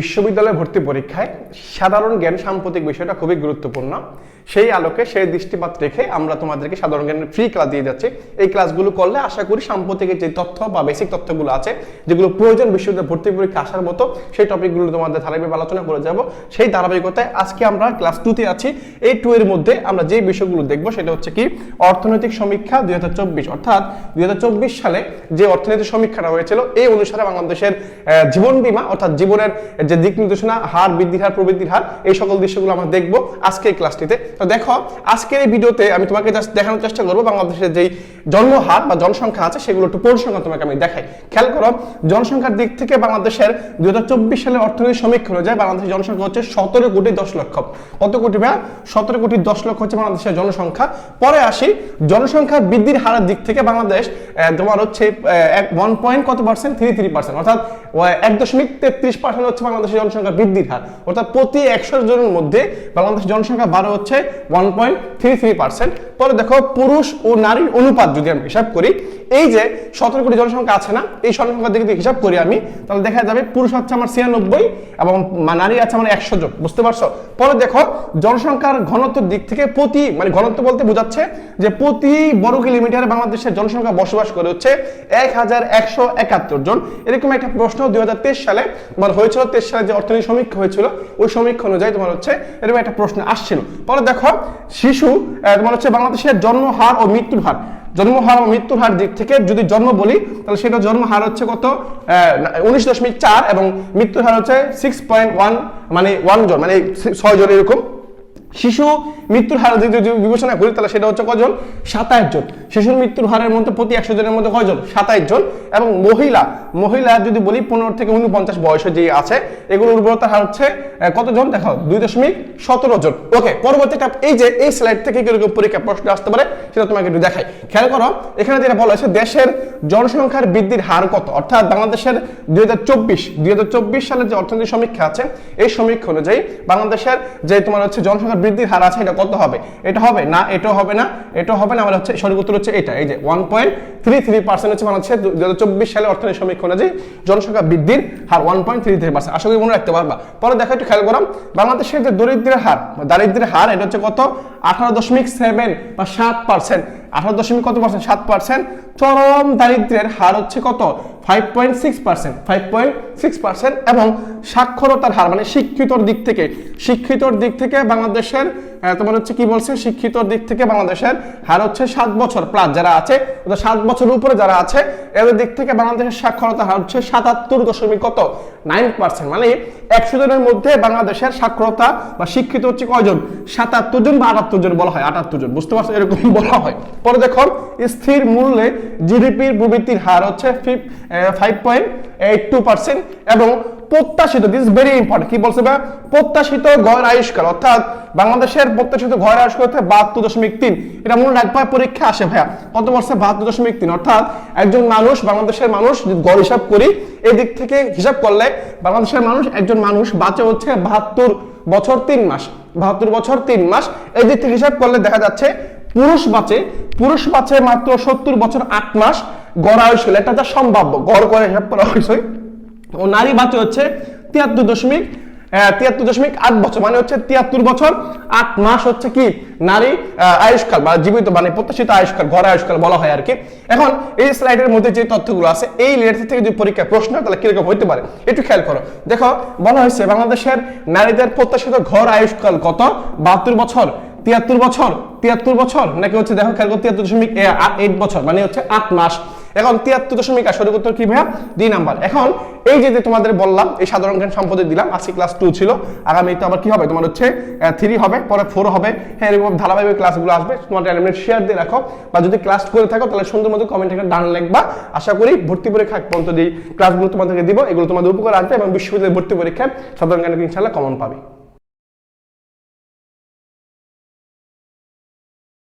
বিশ্ববিদ্যালয় ভর্তি পরীক্ষায় সাধারণ জ্ঞান সাম্প্রতিক বিষয়টা খুবই গুরুত্বপূর্ণ। সেই আলোকে সেই দৃষ্টিপাত রেখে আমরা তোমাদেরকে সাধারণ জ্ঞানের ফ্রি ক্লাস দিয়ে যাচ্ছি। এই ক্লাসগুলো করলে আশা করি সাম্প্রতিকের যে তথ্য বা বেসিক তথ্যগুলো আছে, যেগুলো প্রয়োজন বিশ্ববিদ্যালয় ভর্তি পরীক্ষা আসার মতো, সেই টপিকগুলো তোমাদের ধারাবাহিক আলোচনা করে যাব। সেই ধারাবাহিকতায় আজকে আমরা ক্লাস টুতে আছি। এই টু এর মধ্যে আমরা যে বিষয়গুলো দেখব, সেটা হচ্ছে কি? অর্থনৈতিক সমীক্ষা দুই হাজার চব্বিশ। অর্থাৎ দুই হাজার চব্বিশ সালে যে অর্থনৈতিক সমীক্ষাটা হয়েছিল, এই অনুসারে বাংলাদেশের জীবন বীমা, অর্থাৎ জীবনের যে দিক নির্দেশনা, হার বৃদ্ধির হার, প্রবৃদ্ধির হার, এই সকল দৃশ্যগুলো আমরা দেখব আজকে এই ক্লাসটিতে। তো দেখো, আজকের এই ভিডিওতে আমি তোমাকে জাস্ট দেখানোর চেষ্টা করব বাংলাদেশের যেই জন্মহার বা জনসংখ্যা আছে, সেগুলো একটু পরিসংখ্যা তোমাকে আমি দেখাই। খেয়াল করো, জনসংখ্যার দিক থেকে বাংলাদেশের দুই সালের অর্থনৈতিক সমীক্ষা অনুযায়ী বাংলাদেশের জনসংখ্যা হচ্ছে সতেরো কোটি দশ লক্ষ। কত কোটি ভাইয়া সতেরো কোটি দশ লক্ষ হচ্ছে বাংলাদেশের জনসংখ্যা। পরে আসি, জনসংখ্যা বৃদ্ধির হারের দিক থেকে বাংলাদেশ তোমার হচ্ছে এক ওয়ান পয়েন্ট কত পার্সেন্ট থ্রি থ্রি পার্সেন্ট অর্থাৎ এক দশমিক তেত্রিশ পার্সেন্ট হচ্ছে বাংলাদেশের জনসংখ্যা বৃদ্ধির হার। অর্থাৎ প্রতি একশো জনের মধ্যে বাংলাদেশের জনসংখ্যা বারো হচ্ছে one point three three percent পরে দেখো পুরুষ ও নারীর অনুপাত যদি আমি হিসাব করি, এই যে সতেরো কোটি জনসংখ্যা আছে না, এই জনসংখ্যার দিকে হিসাব করি আমি, তাহলে দেখা যাবে পুরুষ হচ্ছে আমার ছিয়ানব্বই এবং নারী আছে আমার একশো জন, বুঝতে পারছ? পরে দেখো জনসংখ্যার ঘনত্বের দিক থেকে প্রতি মানে ঘনত্ব বলতে বোঝাচ্ছে যে প্রতি বর্গ কিলোমিটারে বাংলাদেশের জনসংখ্যা বসবাস করে হচ্ছে এক হাজার একশো একাত্তর জন। এরকম একটা প্রশ্ন দুই হাজার তেইশ সালে তোমার হয়েছিল, তেইশ সালে যে অর্থনৈতিক সমীক্ষা হয়েছিল, ওই সমীক্ষা অনুযায়ী তোমার হচ্ছে এরকম একটা প্রশ্ন আসছিল। পরে দেখো শিশু তোমার হচ্ছে বাংলাদেশের জন্ম হার ও মৃত্যুর হার। জন্ম হার ও মৃত্যুর হার দিক থেকে যদি জন্ম বলি, তাহলে সেটা জন্ম হার হচ্ছে কত? উনিশ দশমিক চার এবং মৃত্যুর হার হচ্ছে সিক্স পয়েন্ট ওয়ান মানে ওয়ান জন মানে ছয় জন এরকম। শিশু মৃত্যুর হার যদি বিবেচনা করি, তাহলে সেটা হচ্ছে কজন? সাতাইশ জন। শিশুর মৃত্যুর হারের মধ্যে প্রতি একশো জনের মধ্যে কয়জন? সাতাইশ জন। এবং মহিলা মহিলা যদি বলি পনেরো থেকে উনপঞ্চাশ বয়সে যে আছে, এগুলোর উর্বরতার হার হচ্ছে কতজন? দেখো দুই দশমিক সতেরো জন। ওকে পরবর্তীটা এই যে, এই স্লাইড থেকে কীরকম পরীক্ষা প্রশ্ন আসতে পারে, সেটা তোমাকে একটু দেখাই। খেয়াল করো, এখানে যেটা বলা হয়েছে, দেশের জনসংখ্যার বৃদ্ধির হার কত? অর্থাৎ বাংলাদেশের দুই হাজার চব্বিশ, দুই হাজার চব্বিশ সালের যে অর্থনৈতিক সমীক্ষা আছে, এই সমীক্ষা অনুযায়ী বাংলাদেশের যে তোমার হচ্ছে জনসংখ্যার বৃদ্ধির হার আছে, এটা কত হবে? এটা হবে না এটাও হবে না এটাও হবে না আমার হচ্ছে সঠিক উত্তর হচ্ছে এটা। এই যে one point three three percent হচ্ছে বাংলাদেশের দুই হাজার চব্বিশ সালে অর্থনৈতিক সমীক্ষা অনুযায়ী জনসংখ্যা বৃদ্ধির হার one point three three percent আশা করি মনে রাখতে পারবা। পরে দেখো একটু খেয়াল করাম বাংলাদেশের যে দরিদ্রের হার দারিদ্রের হার, এটা হচ্ছে কত? আঠারো দশমিক সেভেন বা সাত পার্সেন্ট আঠারো দশমিক কত পার্সেন্ট? সাত পার্সেন্ট। চরম দারিদ্রের হার হচ্ছে কত? Five point six percent five point six percent এবং সাক্ষরতার হার মানে শিক্ষিতর দিক থেকে, শিক্ষিতর দিক থেকে বাংলাদেশের তোমার হচ্ছে কি বলছে? শিক্ষিতর দিক থেকে বাংলাদেশের হার হচ্ছে সাত বছর প্লাস যারা আছে সাত উপরে যারা আছে, এদের দিক থেকে বাংলাদেশের সাক্ষরতার হার হচ্ছে সাতাত্তর দশমিক কত? নাইন পার্সেন্ট মানে একশো জনের মধ্যে বাংলাদেশের সাক্ষরতা বা শিক্ষিত হচ্ছে কয়জন? সাতাত্তর জন বা আটাত্তর জন বলা হয়, আটাত্তর জন, বুঝতে পারছ? এরকম বলা হয়। পরে দেখো, স্থির মূল্যে জিডিপির প্রবৃত্তির হার হচ্ছে five point eight two percent এবং প্রত্যাশিত দিস ভেরি ইম্পর্টেন্ট কি বলছে প্রত্যাশিত গড় আয়ুষ্কাল, অর্থাৎ বাংলাদেশের প্রত্যাশিত গড় আয়ুষ্কাল হচ্ছে বাহাত্তর দশমিক তিন। এটা মনে রাখবা পরীক্ষা আসে ভাইয়া। কত বর্ষে বাহাত্তর দশমিক তিন। অর্থাৎ একজন মানুষ, বাংলাদেশের মানুষ গড় হিসাব করি এই দিক থেকে হিসাব করলে বাংলাদেশের মানুষ, একজন মানুষ বাঁচে হচ্ছে বাহাত্তর বছর তিন মাস। বাহাত্তর বছর তিন মাস। এই দিক থেকে হিসাব করলে দেখা যাচ্ছে পুরুষ বাঁচে পুরুষ বাঁচে মাত্র সত্তর বছর আট মাস। গড় আয়ুষ্কাল এটা যা সম্ভাব্য। গড় করে হিসাব করা হয়েছে। ও নারী বাঁচে হচ্ছে তিয়াত্তর দশমিক তিয়াত্তর দশমিক আট বছর মানে হচ্ছে তিয়াত্তর বছর, আট মাস হচ্ছে কি? নারী আয়ুষ্কাল, বা জীবিত মানে প্রত্যাশিত আয়ুষ্কাল ঘর আয়ুষ্কাল বলা হয় আর কি। এখন এই স্লাইডের মধ্যে যে তথ্যগুলো আছে, এই লেটার থেকে যদি পরীক্ষা প্রশ্ন তাহলে কীরকম হতে পারে? একটু খেয়াল করো। দেখো, বলা হয়েছে বাংলাদেশের নারীদের প্রত্যাশিত ঘর আয়ুষ্কাল কত? বাহাত্তর বছর, তিয়াত্তর বছর তিয়াত্তর বছর, নাকি হচ্ছে, দেখো, খেয়াল করো, তিয়াত্তর দশমিক এইট বছর মানে হচ্ছে আট মাস। এখন তিয়াত্তর দশমিক আর সঠিক উত্তর কি ভাইয়া? দুই নাম্বার। এখন এই যে তোমাদের বললাম, এই সাধারণ জ্ঞান সম্পদে দিলাম, আজকে ক্লাস টু ছিল আগামী তো আবার কি হবে? তোমার হচ্ছে থ্রি হবে, পরে ফোর হবে। হ্যাঁ এরকম ধারাবাহিক ক্লাসগুলো আসবে। তোমার এলিমেন্ট শেয়ার দিয়ে রাখো। বা যদি ক্লাস করে থাকো, তাহলে সুন্দর মতো কমেন্ট একটা ডান লিখবা। আশা করি ভর্তি পরীক্ষা পর্যন্ত যে ক্লাসগুলো তোমাদেরকে দিব, এগুলো তোমাদের উপকার আসবে এবং বিশ্ববিদ্যালয়ের ভর্তি পরীক্ষায় সাধারণ জ্ঞানে ইনশাল্লাহ কমন পাবে।